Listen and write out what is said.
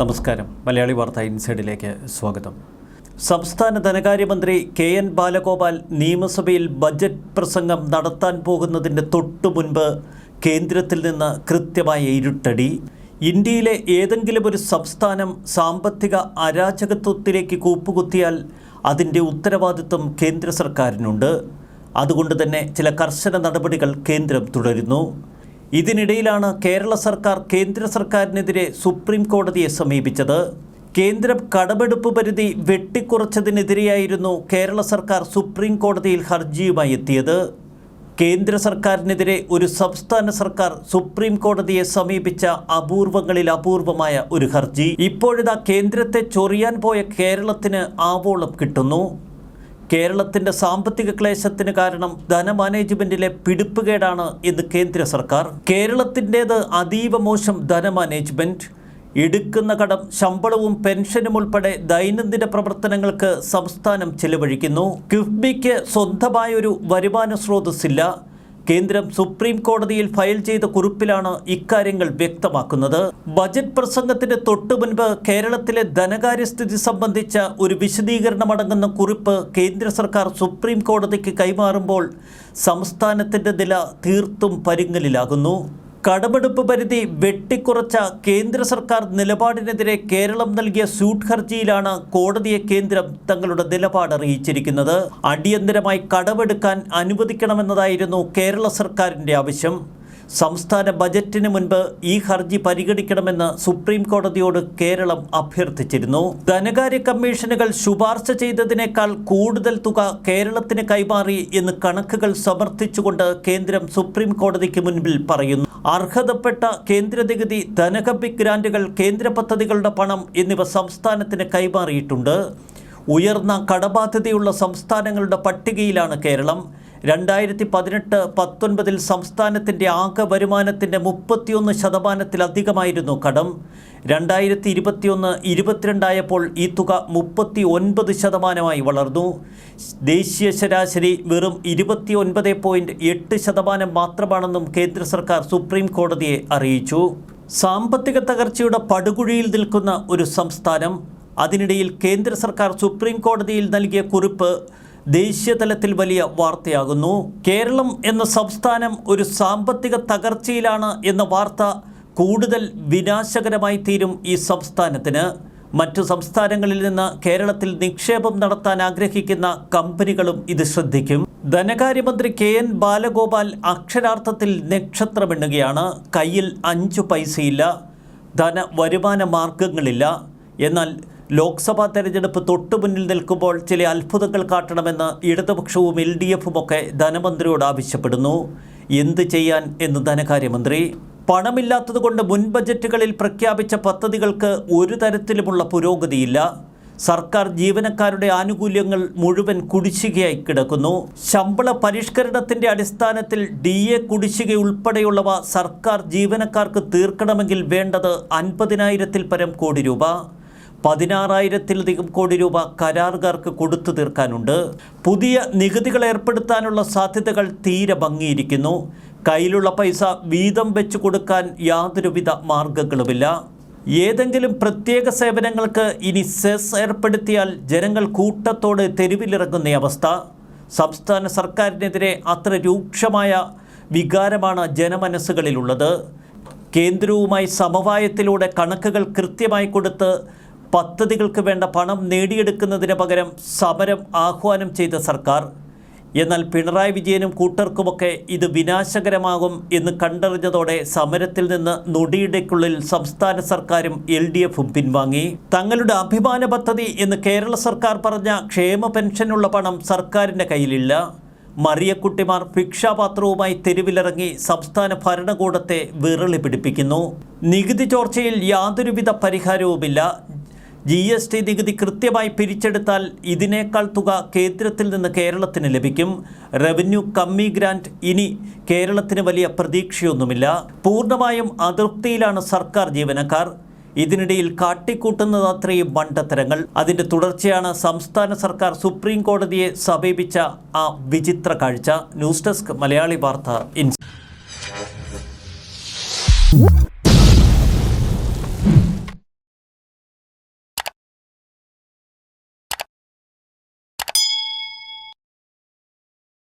നമസ്കാരം. മലയാളി വാർത്ത ഇൻസൈഡിലേക്ക് സ്വാഗതം. സംസ്ഥാന ധനകാര്യമന്ത്രി കെ എൻ ബാലഗോപാൽ നിയമസഭയിൽ ബജറ്റ് പ്രസംഗം നടത്താൻ പോകുന്നതിന്റെ തൊട്ടു മുൻപ് കേന്ദ്രത്തിൽ നിന്ന് കൃത്യമായ ഇരുട്ടടി. ഇന്ത്യയിലെ ഏതെങ്കിലും ഒരു സംസ്ഥാനം സാമ്പത്തിക അരാജകത്വത്തിലേക്ക് കൂപ്പുകുത്തിയാൽ അതിന്റെ ഉത്തരവാദിത്വം കേന്ദ്ര സർക്കാരിനുണ്ട്. അതുകൊണ്ട് തന്നെ ചില കർശന നടപടികൾ കേന്ദ്രം തുടരുന്നു. ഇതിനിടയിലാണ് കേരള സർക്കാർ കേന്ദ്ര സർക്കാരിനെതിരെ സുപ്രീം കോടതിയെ സമീപിച്ചത്. കേന്ദ്രം കടമെടുപ്പ് പരിധി വെട്ടിക്കുറച്ചതിനെതിരെയായിരുന്നു കേരള സർക്കാർ സുപ്രീം കോടതിയിൽ ഹർജിയുമായി എത്തിയത്. കേന്ദ്ര സർക്കാരിനെതിരെ ഒരു സംസ്ഥാന സർക്കാർ സുപ്രീം കോടതിയെ സമീപിച്ച അപൂർവങ്ങളിൽ അപൂർവമായ ഒരു ഹർജി. ഇപ്പോഴിതാ കേന്ദ്രത്തെ ചൊറിയാൻ പോയ കേരളത്തിന് ആവോളം കിട്ടുന്നു. കേരളത്തിന്റെ സാമ്പത്തിക ക്ലേശത്തിന് കാരണം ധനമാനേജ്മെന്റിലെ പിടിപ്പുകേടാണ് എന്ന് കേന്ദ്ര സർക്കാർ. കേരളത്തിന്റേത് അതീവ മോശം ധനമാനേജ്മെന്റ് എടുക്കുന്ന കടം ശമ്പളവും പെൻഷനും ഉൾപ്പെടെ ദൈനംദിന പ്രവർത്തനങ്ങൾക്ക് സംസ്ഥാനം ചെലവഴിക്കുന്നു. കിഫ്ബിക്ക് സ്വന്തമായൊരു വരുമാന സ്രോതസ്സില്ല. കേന്ദ്രം സുപ്രീം കോടതിയിൽ ഫയൽ ചെയ്ത കുറിപ്പിലാണ് ഇക്കാര്യങ്ങൾ വ്യക്തമാക്കുന്നത്. ബജറ്റ് പ്രസംഗത്തിന് തൊട്ടു മുൻപ് കേരളത്തിലെ ധനകാര്യസ്ഥിതി സംബന്ധിച്ച ഒരു വിശദീകരണമടങ്ങുന്ന കുറിപ്പ് കേന്ദ്ര സർക്കാർ സുപ്രീം കോടതിക്ക് കൈമാറുമ്പോൾ സംസ്ഥാനത്തിന്റെ നില തീർത്തും പരുങ്ങലിലാകുന്നു. കടമെടുപ്പ് പരിധി വെട്ടിക്കുറച്ച കേന്ദ്ര സർക്കാർ നിലപാടിനെതിരെ കേരളം നൽകിയ സ്യൂട്ട് ഹർജിയിലാണ് കോടതിയെ കേന്ദ്രം തങ്ങളുടെ നിലപാട് അറിയിച്ചിരിക്കുന്നത്. അടിയന്തരമായി കടമെടുക്കാൻ അനുവദിക്കണമെന്നതായിരുന്നു കേരള സർക്കാരിന്റെ ആവശ്യം. സംസ്ഥാന ബജറ്റിന് മുൻപ് ഈ ഹർജി പരിഗണിക്കണമെന്ന് സുപ്രീം കോടതിയോട് കേരളം അഭ്യർത്ഥിച്ചിരുന്നു. ധനകാര്യ കമ്മീഷനുകൾ ശുപാർശ ചെയ്തതിനേക്കാൾ കൂടുതൽ തുക കേരളത്തിന് കൈമാറി എന്ന് കണക്കുകൾ സമർത്ഥിച്ചുകൊണ്ട് കേന്ദ്രം സുപ്രീം കോടതിക്ക് മുൻപിൽ പറയുന്നു. അർഹതപ്പെട്ട കേന്ദ്ര നികുതി ധനകമ്പി ഗ്രാന്റുകൾ കേന്ദ്ര പദ്ധതികളുടെ പണം എന്നിവ സംസ്ഥാനത്തിന് കൈമാറിയിട്ടുണ്ട്. ഉയർന്ന കടബാധ്യതയുള്ള സംസ്ഥാനങ്ങളുടെ പട്ടികയിലാണ് കേരളം. രണ്ടായിരത്തി പതിനെട്ട് പത്തൊൻപതിൽ സംസ്ഥാനത്തിന്റെ ആകെ വരുമാനത്തിന്റെ മുപ്പത്തിയൊന്ന് ശതമാനത്തിലധികമായിരുന്നു കടം. രണ്ടായിരത്തി ഇരുപത്തിയൊന്ന് ഇരുപത്തിരണ്ടായപ്പോൾ ഈ തുക മുപ്പത്തി ഒൻപത് ശതമാനമായി വളർന്നു. ദേശീയ ശരാശരി വെറും ഇരുപത്തി ഒൻപത് പോയിന്റ് എട്ട് ശതമാനം മാത്രമാണെന്നും കേന്ദ്ര സർക്കാർ സുപ്രീം കോടതിയെ അറിയിച്ചു. സാമ്പത്തിക തകർച്ചയുടെ പടുകുഴിയിൽ നിൽക്കുന്ന ഒരു സംസ്ഥാനം. അതിനിടയിൽ കേന്ദ്ര സർക്കാർ സുപ്രീം കോടതിയിൽ നൽകിയ കുറിപ്പ് ദേശീയ തലത്തിൽ വലിയ വാർത്തയാകുന്നു. കേരളം എന്ന സംസ്ഥാനം ഒരു സാമ്പത്തിക തകർച്ചയിലാണ് എന്ന വാർത്ത കൂടുതൽ വിനാശകരമായി തീരും ഈ സംസ്ഥാനത്തിന്. മറ്റു സംസ്ഥാനങ്ങളിൽ നിന്ന് കേരളത്തിൽ നിക്ഷേപം നടത്താൻ ആഗ്രഹിക്കുന്ന കമ്പനികളും ഇത് ശ്രദ്ധിക്കും. ധനകാര്യമന്ത്രി കെ എൻ ബാലഗോപാൽ അക്ഷരാർത്ഥത്തിൽ നക്ഷത്രമെണ്ണുകയാണ്. കയ്യിൽ അഞ്ചു പൈസയില്ല. ധന വരുമാന മാർഗങ്ങളില്ല എന്നാൽ ലോക്സഭാ തെരഞ്ഞെടുപ്പ് തൊട്ടു മുന്നിൽ നിൽക്കുമ്പോൾ ചില അത്ഭുതങ്ങൾ കാട്ടണമെന്ന് ഇടതുപക്ഷവും എൽ ഡി എഫും ഒക്കെ ധനമന്ത്രിയോട് ആവശ്യപ്പെടുന്നു. എന്ത് ചെയ്യാൻ എന്ന് ധനകാര്യമന്ത്രി. പണമില്ലാത്തതുകൊണ്ട് മുൻ ബജറ്റുകളിൽ പ്രഖ്യാപിച്ച പദ്ധതികൾക്ക് ഒരു തരത്തിലുമുള്ള പുരോഗതിയില്ല. സർക്കാർ ജീവനക്കാരുടെ ആനുകൂല്യങ്ങൾ മുഴുവൻ കുടിശ്ശികയായി കിടക്കുന്നു. ശമ്പള പരിഷ്കരണത്തിന്റെ അടിസ്ഥാനത്തിൽ ഡി എ കുടിശ്ശിക ഉൾപ്പെടെയുള്ളവ സർക്കാർ ജീവനക്കാർക്ക് തീർക്കണമെങ്കിൽ വേണ്ടത് അൻപതിനായിരത്തിൽ പരം കോടി രൂപ. പതിനാറായിരത്തിലധികം കോടി രൂപ കരാറുകാർക്ക് കൊടുത്തു തീർക്കാനുണ്ട്. പുതിയ നികുതികൾ ഏർപ്പെടുത്താനുള്ള സാധ്യതകൾ തീരെ ഭംഗിയിരിക്കുന്നു. കയ്യിലുള്ള പൈസ വീതം വെച്ച് കൊടുക്കാൻ യാതൊരുവിധ മാർഗങ്ങളുമില്ല ഏതെങ്കിലും പ്രത്യേക സേവനങ്ങൾക്ക് ഇനി സെസ് ഏർപ്പെടുത്തിയാൽ ജനങ്ങൾ കൂട്ടത്തോടെ തെരുവിലിറങ്ങുന്ന അവസ്ഥ. സംസ്ഥാന സർക്കാരിനെതിരെ അത്ര രൂക്ഷമായ വികാരമാണ് ജനമനസ്സുകളിലുള്ളത്. കേന്ദ്രവുമായി സമവായത്തിലൂടെ കണക്കുകൾ കൃത്യമായി കൊടുത്ത് പദ്ധതികൾക്ക് വേണ്ട പണം നേടിയെടുക്കുന്നതിന് പകരം സമരം ആഹ്വാനം ചെയ്ത സർക്കാർ. എന്നാൽ പിണറായി വിജയനും കൂട്ടർക്കുമൊക്കെ ഇത് വിനാശകരമാകും എന്ന് കണ്ടറിഞ്ഞതോടെ സമരത്തിൽ നിന്ന് നൊടിയിടയ്ക്കുള്ളിൽ സംസ്ഥാന സർക്കാരും എൽ ഡി എഫും പിൻവാങ്ങി. തങ്ങളുടെ അഭിമാന പദ്ധതി എന്ന് കേരള സർക്കാർ പറഞ്ഞ ക്ഷേമ പെൻഷനുള്ള പണം സർക്കാരിന്റെ കയ്യിലില്ല. മറിയക്കുട്ടിമാർ ഭിക്ഷാപാത്രവുമായി തെരുവിലിറങ്ങി സംസ്ഥാന ഭരണകൂടത്തെ വിറളി പിടിപ്പിക്കുന്നു. നികുതി ചോർച്ചയിൽ യാതൊരുവിധ പരിഹാരവുമില്ല. ജി എസ് ടി നികുതി കൃത്യമായി പിരിച്ചെടുത്താൽ ഇതിനേക്കാൾ തുക കേന്ദ്രത്തിൽ നിന്ന് കേരളത്തിന് ലഭിക്കും. റവന്യൂ കമ്മി ഗ്രാന്റ് ഇനി കേരളത്തിന് വലിയ പ്രതീക്ഷയൊന്നുമില്ല. പൂർണമായും അതൃപ്തിയിലാണ് സർക്കാർ ജീവനക്കാർ. ഇതിനിടയിൽ കാട്ടിക്കൂട്ടുന്നത് അത്രയും മണ്ടത്തരങ്ങൾ. അതിന്റെ തുടർച്ചയാണ് സംസ്ഥാന സർക്കാർ സുപ്രീം കോടതിയെ സമീപിച്ച ആ വിചിത്ര കാഴ്ച. ന്യൂസ് ഡെസ്ക് മലയാളി വാർത്ത ഇൻസൈറ്റ്.